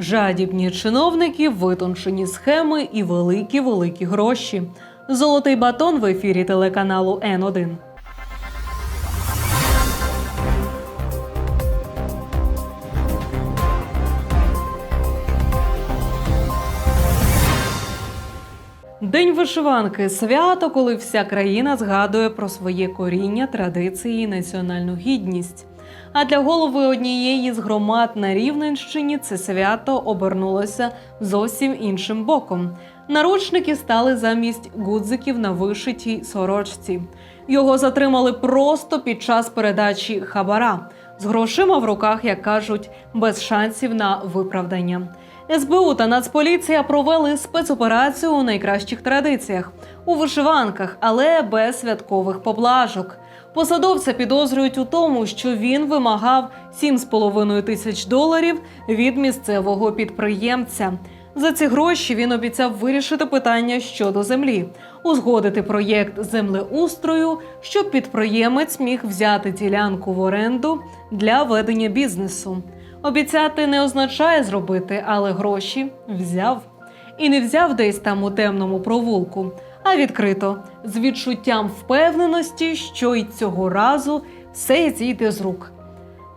Жадібні чиновники, витончені схеми і великі великі гроші. Золотий батон в ефірі телеканалу Н1. День вишиванки свято, коли вся країна згадує про своє коріння, традиції і національну гідність. А для голови однієї з громад на Рівненщині це свято обернулося зовсім іншим боком. Наручники стали замість гудзиків на вишитій сорочці. Його затримали просто під час передачі хабара з грошима в руках, як кажуть, без шансів на виправдання. СБУ та Нацполіція провели спецоперацію у найкращих традиціях у вишиванках, але без святкових поблажок. Посадовця підозрюють у тому, що він вимагав 7,5 тисяч доларів від місцевого підприємця. За ці гроші він обіцяв вирішити питання щодо землі, узгодити проєкт землеустрою, щоб підприємець міг взяти ділянку в оренду для ведення бізнесу. Обіцяти не означає зробити, але гроші взяв. І не взяв десь там у темному провулку, а відкрито, з відчуттям впевненості, що й цього разу все зійде з рук.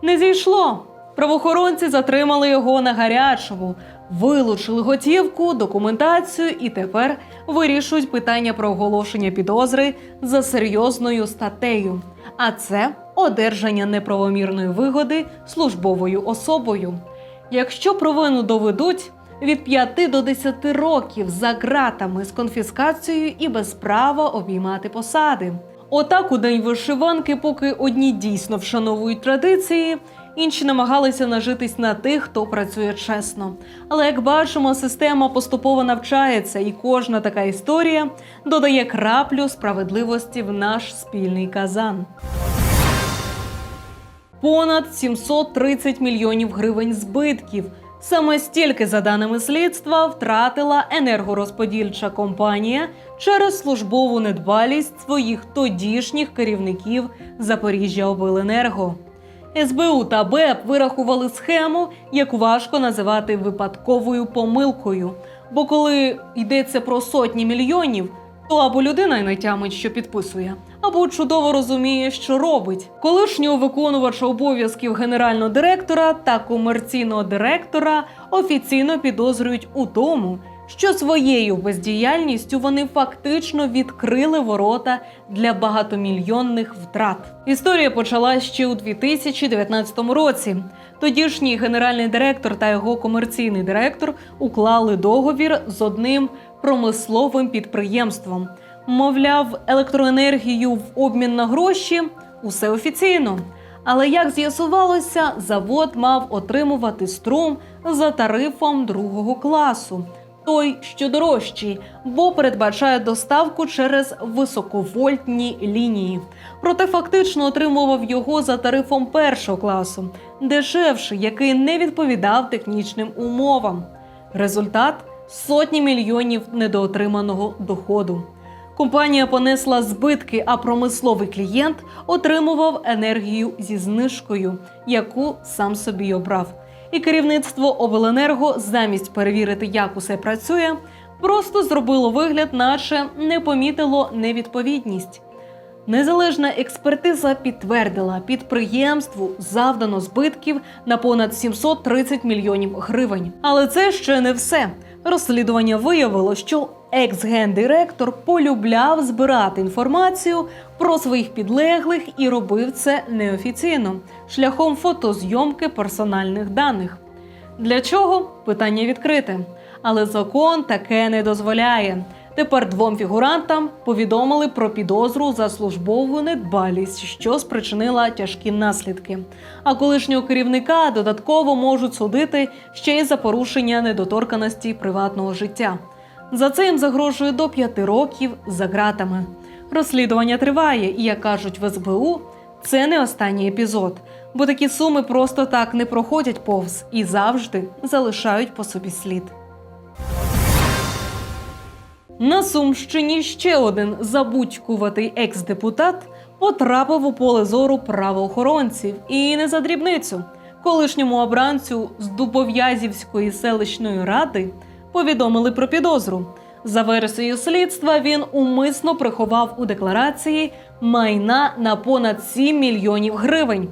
Не зійшло. Правоохоронці затримали його на гарячому, вилучили готівку, документацію і тепер вирішують питання про оголошення підозри за серйозною статтею. А це одержання неправомірної вигоди службовою особою. Якщо провину доведуть від 5 до 10 років за ґратами з конфіскацією і без права обіймати посади. Отак у день вишиванки, поки одні дійсно вшановують традиції, інші намагалися нажитись на тих, хто працює чесно. Але як бачимо, система поступово навчається, і кожна така історія додає краплю справедливості в наш спільний казан. Понад 730 мільйонів гривень збитків. Саме стільки, за даними слідства, втратила енергорозподільча компанія через службову недбалість своїх тодішніх керівників Запоріжжя Обленерго. СБУ та БЕП вирахували схему, яку важко називати випадковою помилкою. Бо коли йдеться про сотні мільйонів, то або людина й не тямить, що підписує, або чудово розуміє, що робить. Колишнього виконувача обов'язків генерального директора та комерційного директора офіційно підозрюють у тому, що своєю бездіяльністю вони фактично відкрили ворота для багатомільйонних втрат. Історія почалась ще у 2019 році. Тодішній генеральний директор та його комерційний директор уклали договір з одним промисловим підприємством. Мовляв, електроенергію в обмін на гроші усе офіційно. Але як з'ясувалося, завод мав отримувати струм за тарифом другого класу, той, що дорожчий, бо передбачає доставку через високовольтні лінії. Проте фактично отримував його за тарифом першого класу, дешевший, який не відповідав технічним умовам. Результат сотні мільйонів недоотриманого доходу. Компанія понесла збитки, а промисловий клієнт отримував енергію зі знижкою, яку сам собі обрав. І керівництво обленерго, замість перевірити, як усе працює, просто зробило вигляд, наче не помітило невідповідність. Незалежна експертиза підтвердила, підприємству завдано збитків на понад 730 мільйонів гривень. Але це ще не все. Розслідування виявило, що екс-гендиректор полюбляв збирати інформацію про своїх підлеглих і робив це неофіційно шляхом фотозйомки персональних даних. Для чого питання відкрите, але закон таке не дозволяє. Тепер двом фігурантам повідомили про підозру за службову недбалість, що спричинила тяжкі наслідки. А колишнього керівника додатково можуть судити ще й за порушення недоторканості приватного життя. За це їм загрожує до п'яти років за ґратами. Розслідування триває, і як кажуть в СБУ, це не останній епізод, бо такі суми просто так не проходять повз і завжди залишають по собі слід. На Сумщині ще один забудькуватий екс-депутат потрапив у поле зору правоохоронців і не за дрібницю. Колишньому обранцю з Дубов'язівської селищної ради повідомили про підозру. За версією слідства, він умисно приховав у декларації майна на понад 7 мільйонів гривень.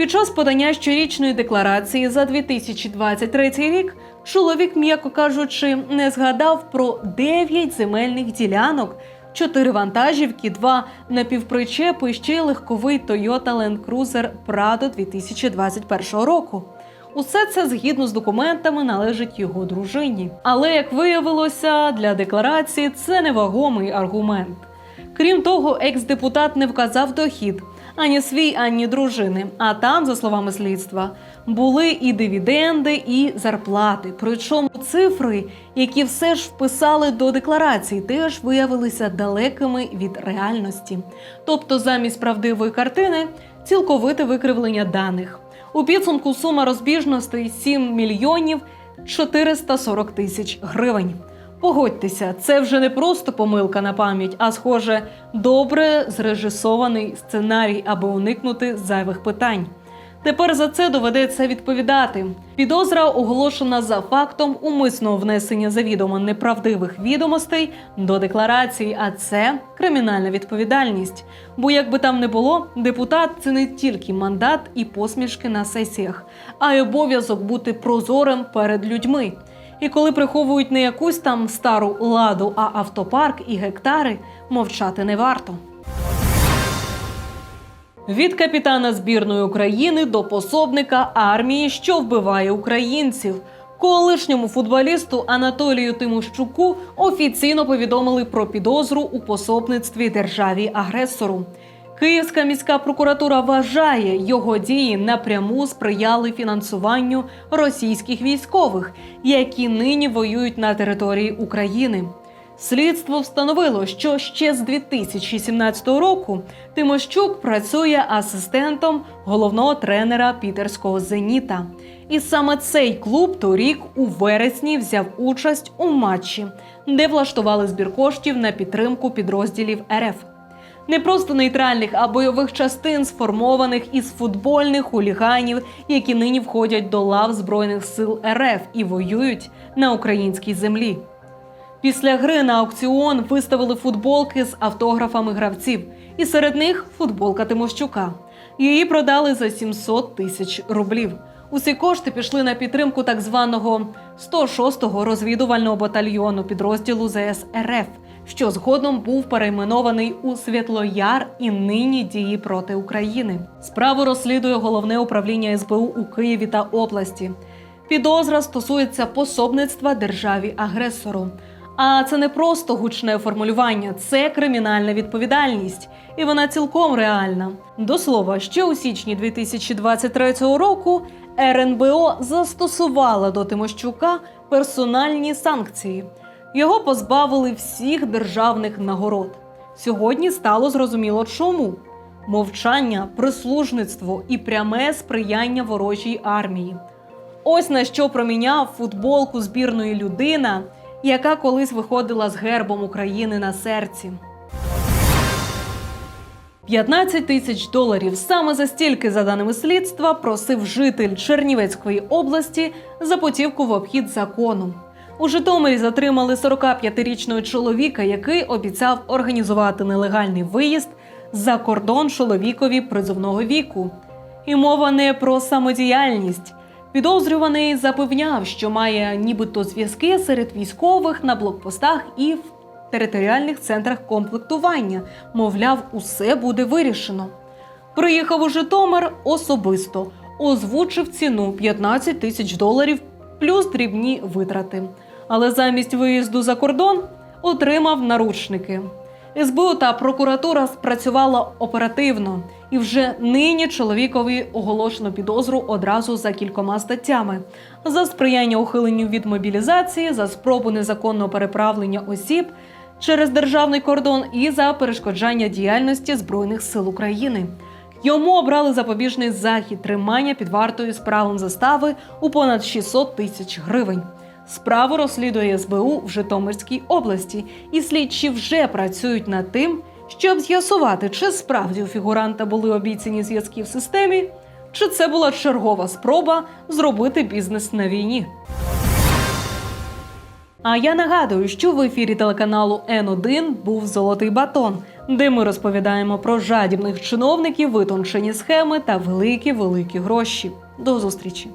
Під час подання щорічної декларації за 2023 рік чоловік, м'яко кажучи, не згадав про 9 земельних ділянок, 4 вантажівки, 2 напівпричепи ще й легковий Toyota Land Cruiser Prado 2021 року. Усе це згідно з документами належить його дружині. Але як виявилося, для декларації це невагомий аргумент. Крім того, екс-депутат не вказав дохід ані свій, ані дружини. А там, за словами слідства, були і дивіденди, і зарплати. Причому цифри, які все ж вписали до декларації, теж виявилися далекими від реальності. Тобто, замість правдивої картини цілковите викривлення даних. У підсумку сума розбіжностей 7 мільйонів 440 тисяч гривень. Погодьтеся, це вже не просто помилка на пам'ять, а схоже, добре зрежисований сценарій, аби уникнути зайвих питань. Тепер за це доведеться відповідати. Підозра оголошена за фактом умисного внесення завідомо неправдивих відомостей до декларації, а це кримінальна відповідальність. Бо як би там не було, депутат це не тільки мандат і посмішки на сесіях, а й обов'язок бути прозорим перед людьми. І коли приховують не якусь там стару ладу, а автопарк і гектари, мовчати не варто. Від капітана збірної України до пособника армії, що вбиває українців. Колишньому футболісту Анатолію Тимощуку офіційно повідомили про підозру у пособництві державі агресору. Київська міська прокуратура вважає, його дії напряму сприяли фінансуванню російських військових, які нині воюють на території України. Слідство встановило, що ще з 2017 року Тимощук працює асистентом головного тренера пітерського зеніта. І саме цей клуб торік у вересні взяв участь у матчі, де влаштували збір коштів на підтримку підрозділів РФ. Не просто нейтральних, а бойових частин, сформованих із футбольних хуліганів, які нині входять до лав Збройних сил РФ і воюють на українській землі. Після гри на аукціон виставили футболки з автографами гравців, і серед них футболка Тимощука. Її продали за 700 тисяч рублів. Усі кошти пішли на підтримку так званого 106-го розвідувального батальйону підрозділу ЗС РФ, що згодом був перейменований у Світлояр і нині діє проти України. Справу розслідує головне управління СБУ у Києві та області. Підозра стосується пособництва державі агресору. А це не просто гучне формулювання, це кримінальна відповідальність, і вона цілком реальна. До слова, ще у січні 2023 року РНБО застосувала до Тимощука персональні санкції. Його позбавили всіх державних нагород. Сьогодні стало зрозуміло, чому мовчання, прислужництво і пряме сприяння ворожій армії. Ось на що проміняв футболку збірної людина, яка колись виходила з гербом України на серці. 15 тисяч доларів саме за стільки, за даними слідства, просив житель Чернівецької області за путівку в обхід закону. У Житомирі затримали 45-річного чоловіка, який обіцяв організувати нелегальний виїзд за кордон чоловікові призовного віку. І мова не про самодіяльність. Підозрюваний запевняв, що має нібито зв'язки серед військових на блокпостах і в територіальних центрах комплектування. Мовляв, усе буде вирішено. Приїхав у Житомир особисто, озвучив ціну 15 тисяч доларів плюс дрібні витрати. Але замість виїзду за кордон отримав наручники. СБУ та прокуратура спрацювала оперативно, і вже нині чоловікові оголошено підозру одразу за кількома статтями: за сприяння ухиленню від мобілізації, за спробу незаконного переправлення осіб через державний кордон і за перешкоджання діяльності збройних сил України. Йому обрали запобіжний захід тримання під вартою з правом застави у понад 600 тисяч гривень. Справу розслідує СБУ в Житомирській області, і слідчі вже працюють над тим, щоб з'ясувати, чи справді у фігуранта були обіцяні зв'язки в системі, Чи це була чергова спроба зробити бізнес на війні? А я нагадую, що в ефірі телеканалу Н1 був золотий батон, де ми розповідаємо про жадібних чиновників, витончені схеми та великі великі гроші. До зустрічі!